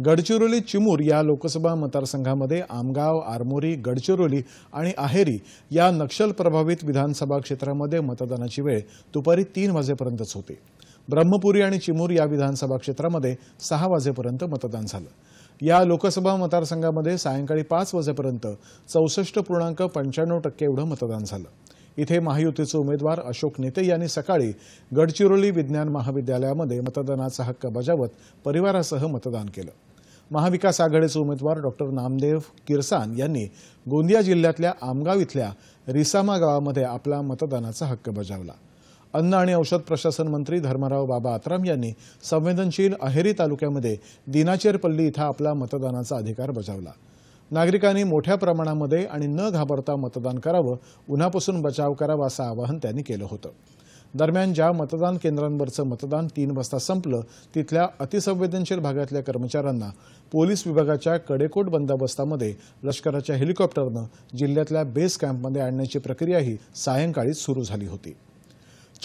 गडचिरोली चिमूर या लोकसभा मतदारसंघामध्ये आमगाव आरमोरी गडचिरोली आणि आहेरी या नक्षल प्रभावित विधानसभा क्षेत्रामध्ये मतदानाची वेळ दुपारी तीन वाजेपर्यंतच होती. ब्रह्मपुरी आणि चिमूर या विधानसभा क्षेत्रामध्ये सहा वाजेपर्यंत मतदान झालं. या लोकसभा मतदारसंघामध्ये सायंकाळी पाच वाजेपर्यंत चौसष्ट पूर्णांक पंच्याण्णव टक्के एवढं मतदान झालं. इथे महायुतीचे उमेदवार अशोक नेते यांनी सकाळी गडचिरोली विज्ञान महाविद्यालयामध्ये मतदानाचा हक्क बजावत परिवारासह मतदान केलं. महाविकास आघाडीचे उमेदवार डॉक्टर नामदेव किरसान यांनी गोंदिया जिल्ह्यातल्या आमगाव इथल्या रिसामा गावामध्ये आपला मतदानाचा हक्क बजावला. अन्न आणि औषध प्रशासन मंत्री धर्मराव बाबा आत्राम यांनी संवेदनशील अहेरी तालुक्यामध्ये दिनाचेरपल्ली इथं आपला मतदानाचा अधिकार बजावला. नागरिकांनी मोठ्या प्रमाणामध्ये आणि न घाबरता मतदान करावं उन्हापासून बचाव करावा असं आवाहन त्यांनी केलं होतं. दरम्यान ज्या मतदान केंद्रांवरचं मतदान तीन वाजता संपलं तिथल्या अतिसंवेदनशील भागातल्या कर्मचाऱ्यांना पोलीस विभागाच्या कडेकोट बंदोबस्तामध्ये लष्कराच्या हेलिकॉप्टरनं जिल्ह्यातल्या बेस कॅम्पमध्ये आणण्याची प्रक्रियाही सायंकाळीच सुरू झाली होती.